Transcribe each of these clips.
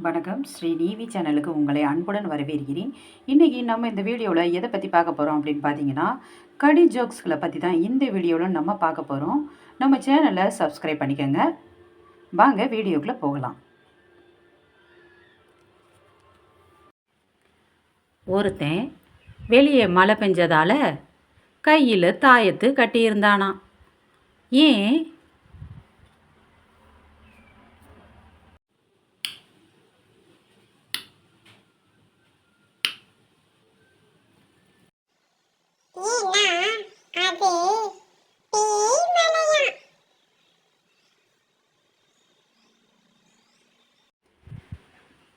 வணக்கம். ஸ்ரீ நீவி சேனலுக்கு உங்களை அன்புடன் வரவேற்கிறேன். இன்றைக்கி நம்ம இந்த வீடியோவில் எதை பற்றி பார்க்க போகிறோம் அப்படின்னு பார்த்தீங்கன்னா கடி ஜோக்ஸ்களை பற்றி தான் இந்த வீடியோவில் நம்ம பார்க்க போகிறோம் நம்ம சேனலை சப்ஸ்கிரைப் பண்ணிக்கோங்க. வாங்க வீடியோக்குள்ளே போகலாம். ஒருத்தன் வெளியே மழை பெஞ்சதால் கையில் தாயத்து கட்டியிருந்தானா ஏன்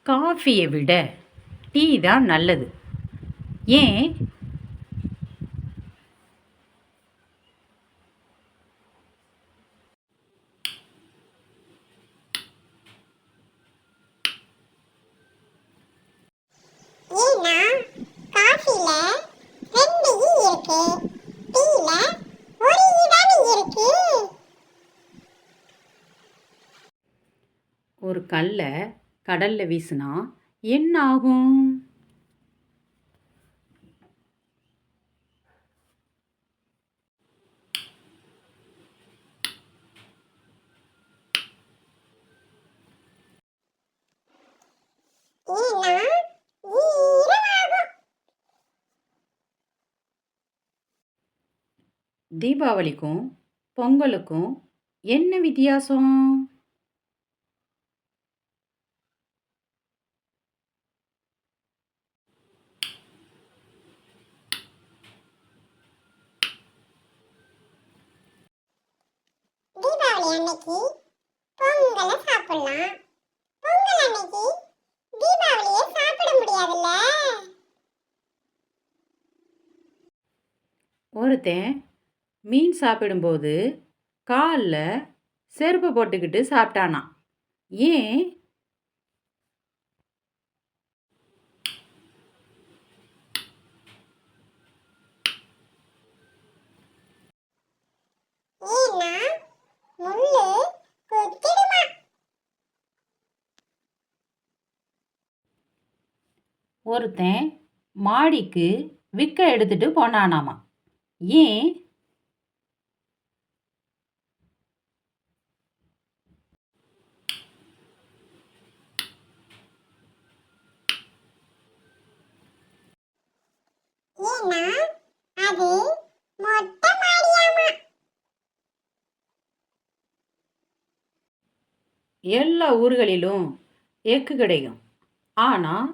காஃபியை விட டீ தான் நல்லது ஏன் ஒரு கல்லை கடலில் வீசினா என்ன ஆகும் தீபாவளிக்கும் பொங்கலுக்கும் என்ன வித்தியாசம்? அன்னைக்கு பொங்கலை சாப்பிடலாம். பொங்கல் அன்னைக்கு தீபாவளியை சாப்பிட முடியாதுல்ல? ஒருத்தன் மீன் சாப்பிடும்போது காலில் செருப்பு போட்டுக்கிட்டு சாப்பிட்டானாம். ஏன்? ஒருத்தன் மாடிக்கு விக்க எடுத்துட்டு போனானாமா. ஏன்? எல்லா ஊர்களிலும் எக்கு கிடைக்கும். ஆனால்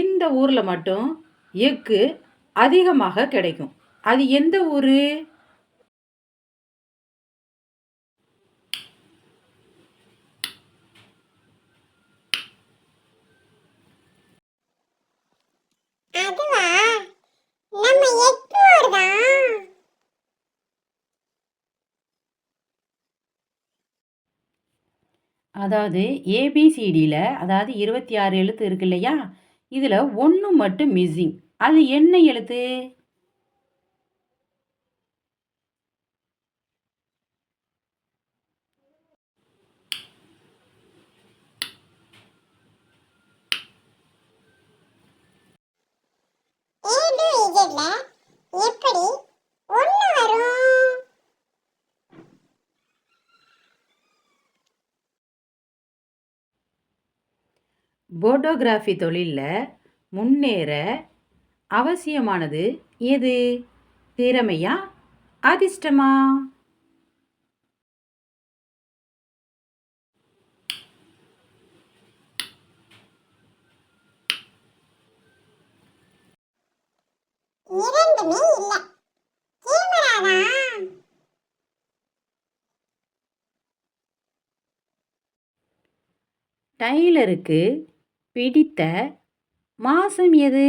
இந்த ஊரில் மட்டும் எக்கு அதிகமாக கிடைக்கும். அது எந்த ஊர்? அதாவது ஏபிசிடியில் அதாவது இருபத்தி ஆறு எழுத்து இருக்கு இல்லையா? இதில் ஒன்று மட்டும் மிஸ்ஸிங் அது என்ன எழுத்து? போட்டோகிராஃபி தொழிலில் முன்னேற அவசியமானது எது? திறமையா? அதிர்ஷ்டமா? இரண்டுமே இல்ல. டைலருக்கு பிடித்த மாதம் எது?